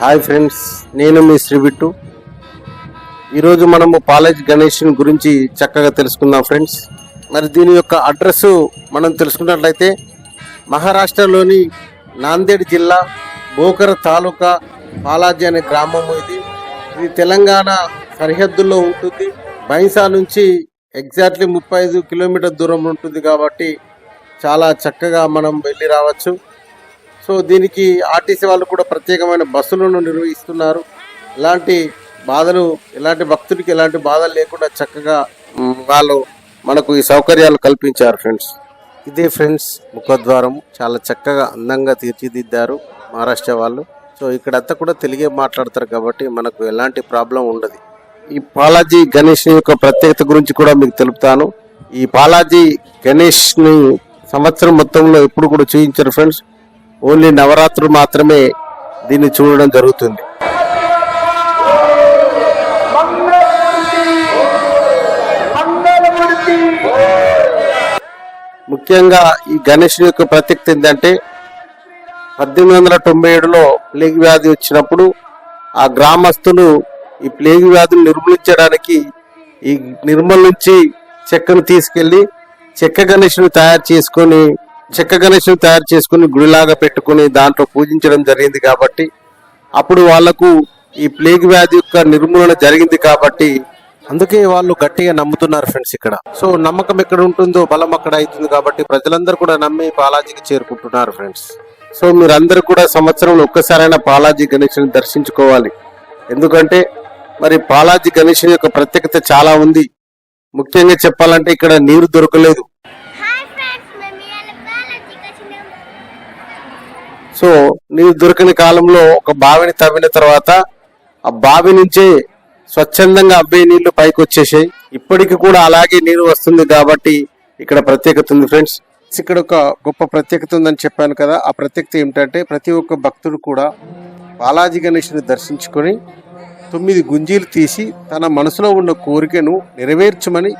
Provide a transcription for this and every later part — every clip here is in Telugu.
హాయ్ ఫ్రెండ్స్ నేను మీ శ్రీబిట్టు ఈరోజు మనము పాలేజ్ గణేషన్ గురించి చక్కగా తెలుసుకుందాం ఫ్రెండ్స్. మరి దీని యొక్క అడ్రస్ మనం తెలుసుకున్నట్లయితే మహారాష్ట్రలోని నాందేడ్ జిల్లా బోకర తాలూకా పాలాజీ అనే గ్రామము ఇది. ఇది తెలంగాణ సరిహద్దుల్లో ఉంటుంది. బైంసా నుంచి ఎగ్జాక్ట్లీ ముప్పై ఐదు కిలోమీటర్ దూరం ఉంటుంది కాబట్టి చాలా చక్కగా మనం వెళ్ళి రావచ్చు. సో దీనికి ఆర్టీసీ వాళ్ళు కూడా ప్రత్యేకమైన బస్సులను నిర్వహిస్తున్నారు. ఎలాంటి బాధలు ఎలాంటి భక్తుడికి ఎలాంటి బాధలు లేకుండా చక్కగా వాళ్ళు మనకు ఈ సౌకర్యాలు కల్పించారు ఫ్రెండ్స్. ఇదే ఫ్రెండ్స్ ముఖద్వారం చాలా చక్కగా అందంగా తీర్చిదిద్దారు మహారాష్ట్ర వాళ్ళు. సో ఇక్కడంతా కూడా తెలుగే మాట్లాడతారు కాబట్టి మనకు ఎలాంటి ప్రాబ్లం ఉండదు. ఈ బాలాజీ గణేష్ యొక్క ప్రత్యేకత గురించి కూడా మీకు తెలుపుతాను. ఈ బాలాజీ గణేష్ని సంవత్సరం మొత్తంలో ఎప్పుడు కూడా చూపించారు ఫ్రెండ్స్. ఓన్లీ నవరాత్రులు మాత్రమే దీన్ని చూడడం జరుగుతుంది. ముఖ్యంగా ఈ గణేష్ యొక్క ప్రత్యేకత ఏంటంటే పద్దెనిమిది వందల తొంభై ఏడులో ప్లేగ్ వ్యాధి వచ్చినప్పుడు ఆ గ్రామస్తులు ఈ ప్లేగ్ వ్యాధిని నిర్మూలించడానికి ఈ నిర్మల్ నుంచి చెక్కను తీసుకెళ్ళి చెక్క గణేష్ను తయారు చేసుకొని చెక్క గణేశం తయారు చేసుకుని గుడిలాగా పెట్టుకొని దాంట్లో పూజించడం జరిగింది కాబట్టి అప్పుడు వాళ్ళకు ఈ ప్లేగ్ వ్యాధి యొక్క నిర్మూలన జరిగింది కాబట్టి అందుకే వాళ్ళు గట్టిగా నమ్ముతున్నారు ఫ్రెండ్స్ ఇక్కడ. సో నమ్మకం ఎక్కడ ఉంటుందో బలం అక్కడ అవుతుంది కాబట్టి ప్రజలందరూ కూడా నమ్మి బాలాజీకి చేరుకుంటున్నారు ఫ్రెండ్స్. సో మీరందరూ కూడా సంవత్సరంలో ఒక్కసారైనా బాలాజీ గణేష్ని దర్శించుకోవాలి. ఎందుకంటే మరి బాలాజీ గణేష్ యొక్క ప్రత్యేకత చాలా ఉంది. ముఖ్యంగా చెప్పాలంటే ఇక్కడ నీరు దొరకలేదు హాయ్ ఫ్రెండ్స్ మేము ఇవాళ బాలాజీకి వచ్చినాం సో నీరు దొరకని కాలంలో ఒక బావిని తవ్విన తర్వాత ఆ బావి నుంచే స్వచ్ఛందంగా అబ్బే నీళ్ళు పైకి వచ్చేసాయి. ఇప్పటికి కూడా అలాగే నీరు వస్తుంది కాబట్టి ఇక్కడ ప్రత్యేకత ఉంది ఫ్రెండ్స్. ఇక్కడ ఒక గొప్ప ప్రత్యేకత ఉందని చెప్పాను కదా. ఆ ప్రత్యేకత ఏమిటంటే ప్రతి ఒక్క భక్తుడు కూడా బాలాజీ గణేష్ని దర్శించుకొని తొమ్మిది గుంజీలు తీసి తన మనసులో ఉన్న కోరికను నెరవేర్చమని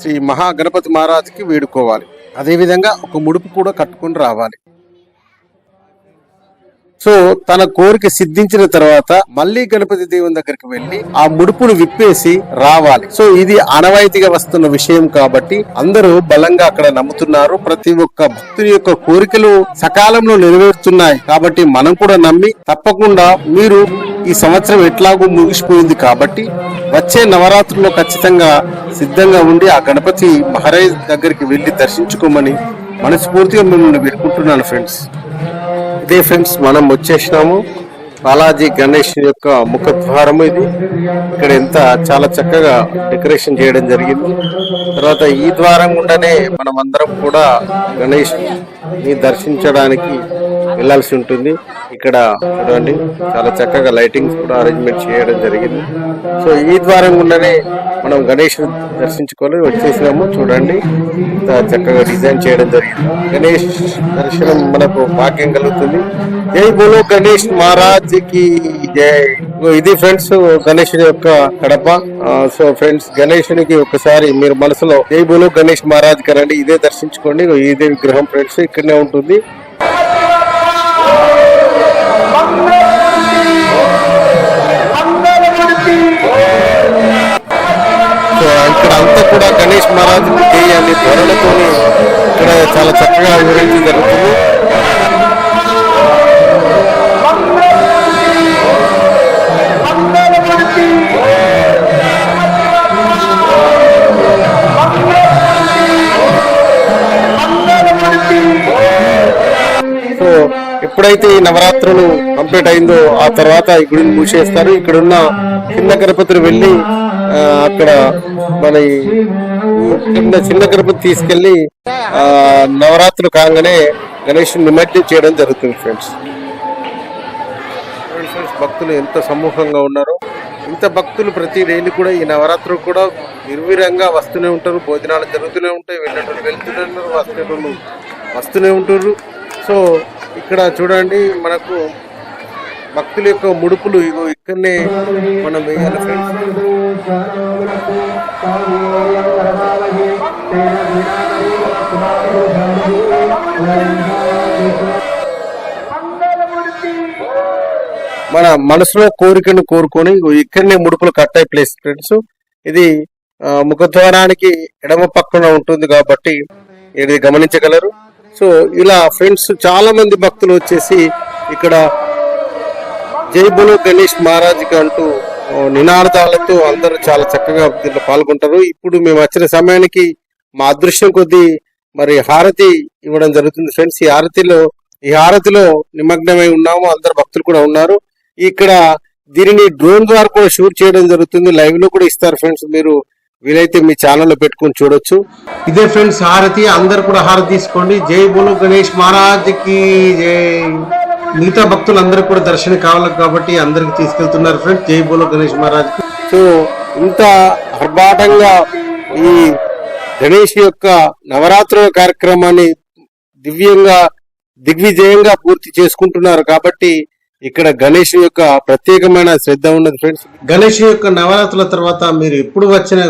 శ్రీ మహాగణపతి మహారాజుకి వేడుకోవాలి. అదేవిధంగా ఒక ముడుపు కూడా కట్టుకొని రావాలి. సో తన కోరిక సిద్ధించిన తర్వాత మళ్ళీ గణపతి దేవుని దగ్గరికి వెళ్ళి ఆ ముడుపును విప్పేసి రావాలి. సో ఇది ఆనవాయితీగా వస్తున్న విషయం కాబట్టి అందరూ బలంగా అక్కడ నమ్ముతున్నారు. ప్రతి ఒక్క భక్తుని యొక్క కోరికలు సకాలంలో నెరవేరుతున్నాయి కాబట్టి మనం కూడా నమ్మి తప్పకుండా మీరు ఈ సంవత్సరం ఎట్లాగూ ముగిసిపోయింది కాబట్టి వచ్చే నవరాత్రుల్లో ఖచ్చితంగా సిద్ధంగా ఉండి ఆ గణపతి మహారాజ్ దగ్గరికి వెళ్ళి దర్శించుకోమని మనస్ఫూర్తిగా మిమ్మల్ని పెట్టుకుంటున్నాను ఫ్రెండ్స్. ఇదే ఫ్రెండ్స్ మనం వచ్చేసినాము. బాలాజీ గణేష్ యొక్క ముఖద్వారము ఇది. ఇక్కడ ఎంత చాలా చక్కగా డెకరేషన్ చేయడం జరిగింది. తర్వాత ఈ ద్వారం గుండానే మనం అందరం కూడా గణేష్ని దర్శించడానికి వెళ్ళాల్సి ఉంటుంది. ఇక్కడ చూడండి చాలా చక్కగా లైటింగ్స్ కూడా అరేంజ్మెంట్ చేయడం జరిగింది. సో ఈ ద్వారం గుండానే మనం గణేష్ దర్శించుకొని వచ్చేసినాము. చూడండి. చక్కగా డిజైన్ చేయడం జరిగింది. గణేష్ దర్శనం మనకు భాగ్యం కలుగుతుంది. జై బోలో గణేష్ మహారాజ్కి జై ఇది ఫ్రెండ్స్ గణేష్ యొక్క కడప. సో ఫ్రెండ్స్ గణేషునికి ఒకసారి మీరు మనసులో జై బోలో గణేష్ మహారాజ్ కరండి ఇదే దర్శించుకోండి. ఇదే విగ్రహం ఫ్రెండ్స్ ఇక్కడనే ఉంటుంది. చాలా వివరించి జరుగుతుంది. సో ఎప్పుడైతే ఈ నవరాత్రులు కంప్లీట్ అయిందో ఆ తర్వాత ఈ గుడిని మూసేస్తారు ఇక్కడున్న కింద చిన్న గణపతిని వెళ్ళి అక్కడ మన చిన్న చిన్న గణపతి తీసుకెళ్ళి ఆ, నవరాత్రులు కాగానే గణేష్ నిమజ్జనం చేయడం జరుగుతుంది ఫ్రెండ్స్ ఫ్రెండ్స్ భక్తులు ఎంత సమూహంగా ఉన్నారో ఇంత భక్తులు ప్రతి డైలీ కూడా ఈ నవరాత్రులు కూడా నిర్విరంగా వస్తూనే ఉంటారు భోజనాలు జరుగుతూనే ఉంటాయి వెళ్ళేటోళ్ళు వెళ్తూనే ఉన్నారు వస్తునేటోళ్ళు వస్తూనే ఉంటారు. సో ఇక్కడ చూడండి మనకు భక్తుల యొక్క ముడుపులు ఇగో ఇక్కడనే మనం వేయాలి ఫ్రెండ్స్ మన మనసులో కోరికను కోరుకొని ఇక్కడనే ముడుపులు కట్టాయి ప్లేస్ ఫ్రెండ్స్ ఇది ఆ, ముఖద్వారానికి ఎడమ పక్కన ఉంటుంది కాబట్టి ఇది గమనించగలరు? సో ఇలా ఫ్రెండ్స్ చాలా మంది భక్తులు వచ్చేసి ఇక్కడ జై బోలో గణేష్ మహారాజ్కి అంటూ నినాదాలతో అందరూ చాలా చక్కగా దీంట్లో పాల్గొంటారు. ఇప్పుడు మేము వచ్చిన సమయానికి మా అదృష్టం కొద్దీ మరి హారతి ఇవ్వడం జరుగుతుంది. ఫ్రెండ్స్ ఈ హారతిలో ఈ హారతిలో నిమగ్నమై ఉన్నాము. అందరు భక్తులు కూడా ఉన్నారు. ఇక్కడ దీనిని డ్రోన్ ద్వారా కూడా షూట్ చేయడం జరుగుతుంది. లైవ్లో కూడా ఇస్తారు ఫ్రెండ్స్. మీరు వీలైతే మీ ఛానల్లో పెట్టుకొని చూడొచ్చు. ఇదే ఫ్రెండ్స్ హారతి. అందరు కూడా హారతి తీసుకోండి. జై బోలు గణేష్ మహారాజ్కి జై. మిగతా భక్తులు అందరూ కూడా దర్శనం కావాలి కాబట్టి అందరికి తీసుకెళ్తున్నారు ఫ్రెండ్స్ జై బోలో గణేష్ మహారాజ్ సో ఇంత ఆర్భాటంగా ఈ గణేష్ యొక్క నవరాత్రుల కార్యక్రమాన్ని దివ్యంగా దిగ్విజయంగా పూర్తి చేసుకుంటున్నారు కాబట్టి ఇక్కడ గణేష్ యొక్క ప్రత్యేకమైన శ్రద్ధ ఉన్నది ఫ్రెండ్స్ గణేష్ యొక్క నవరాత్రుల తర్వాత మీరు ఎప్పుడు వచ్చిన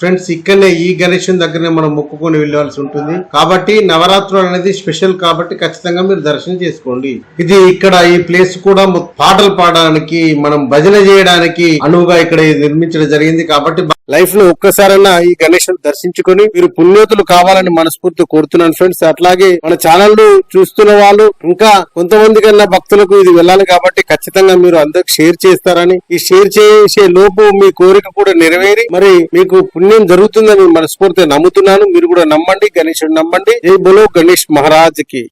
ఫ్రెండ్స్ ఇక్కడనే ఈ గణేష్ దగ్గరనే మనం మొక్కుకొని వెళ్ళవలసి ఉంటుంది. కాబట్టి నవరాత్రులు అనేది స్పెషల్ కాబట్టి ఖచ్చితంగా మీరు దర్శనం చేసుకోండి. ఇది ఇక్కడ ఈ ప్లేస్ కూడా పాటలు పాడడానికి మనం భజన చేయడానికి అనువుగా ఇక్కడ నిర్మించడం జరిగింది కాబట్టి లైఫ్లో ఒక్కసారైనా ఈ గణేష్ దర్శించుకొని మీరు పుణ్యోతులు కావాలని మనస్ఫూర్తి కోరుతున్నాను ఫ్రెండ్స్ అట్లాగే మన ఛానల్ చూస్తున్న వాళ్ళు ఇంకా కొంతమంది కన్నా భక్తులకు ఇది వెళ్ళాలి కాబట్టి ఖచ్చితంగా మీరు అందరికి షేర్ చేస్తారని. ఈ షేర్ చేసే లోపు మీ కోరిక కూడా నెరవేరి మరి మీకు పుణ్యం జరుగుతుందని మనస్ఫూర్తి నమ్ముతున్నాను. మీరు కూడా నమ్మండి గణేషుడు నమ్మండి. జై బలో గణేష్ మహారాజ్కి.